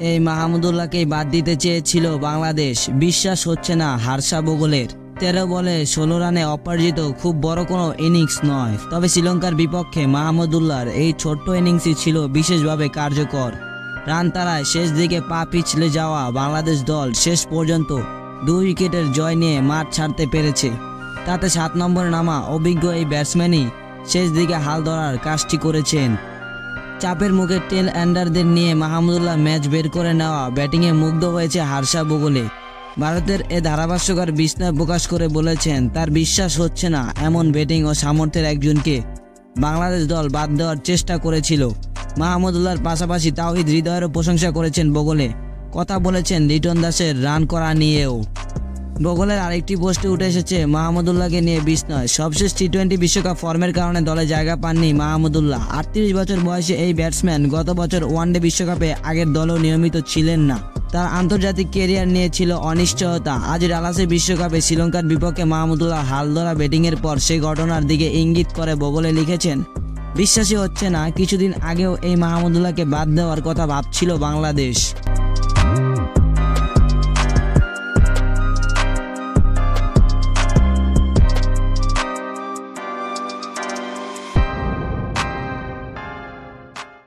এই মাহমুদুল্লাহকেই বাদ দিতে চেয়েছিল বাংলাদেশ। বিশ্বাস হচ্ছে না হারসা বগলের তেরো বলে ষোলো রানে অপরাজিত খুব বড় কোনো ইনিংস নয়। তবে শ্রীলঙ্কার বিপক্ষে মাহমুদুল্লাহর এই ছোট্ট ইনিংসই ছিল বিশেষভাবে কার্যকর। রান তারায় শেষ দিকে পা পিছলে যাওয়া বাংলাদেশ দল শেষ পর্যন্ত দুই উইকেটের জয় নিয়ে মাঠ ছাড়তে পেরেছে। তাতে সাত নম্বর নামা অভিজ্ঞ এই ব্যাটসম্যানই শেষ দিকে হাল ধরার কাজটি করেছেন। চাপের মুখে টেল অ্যান্ডারদের নিয়ে মাহমুদুল্লাহ ম্যাচ বের করে নেওয়া ব্যাটিংয়ে মুগ্ধ হয়েছে হারসা বগলে ভারতের এ ধারাভাষ্যকার বিস্ময় প্রকাশ করে বলেছেন, তার বিশ্বাস হচ্ছে না এমন ব্যাটিং ও সামর্থ্যের একজনকে বাংলাদেশ দল বাদ দেওয়ার চেষ্টা করেছিল। মাহমুদুল্লাহর পাশাপাশি তাওহিদ হৃদয়েরও প্রশংসা করেছেন বগলে কথা বলেছেন লিটন দাসের রান করা নিয়েও। বগলের আরেকটি পোস্টে উঠে এসেছে, মাহমুদুল্লাহকে নিয়ে বিস্ময় সবশেষ টি টোয়েন্টি বিশ্বকাপ ফর্মের কারণে দলে জায়গা পাননি মাহমুদুল্লাহ। আটত্রিশ বছর বয়সে এই ব্যাটসম্যান গত বছর ওয়ানডে বিশ্বকাপে আগের দলেও নিয়মিত ছিলেন না। তার আন্তর্জাতিক কেরিয়ার নিয়ে ছিল অনিশ্চয়তা। আজ ডালাসে বিশ্বকাপে শ্রীলঙ্কার বিপক্ষে মাহমুদুল্লাহ হাল ধরা ব্যাটিংয়ের পর সেই ঘটনার দিকে ইঙ্গিত করে বগলে লিখেছেন, বিশ্বাসই হচ্ছে না, কিছুদিন আগেও এই মাহমুদুল্লাহকে বাদ দেওয়ার কথা ভাবছিল বাংলাদেশ।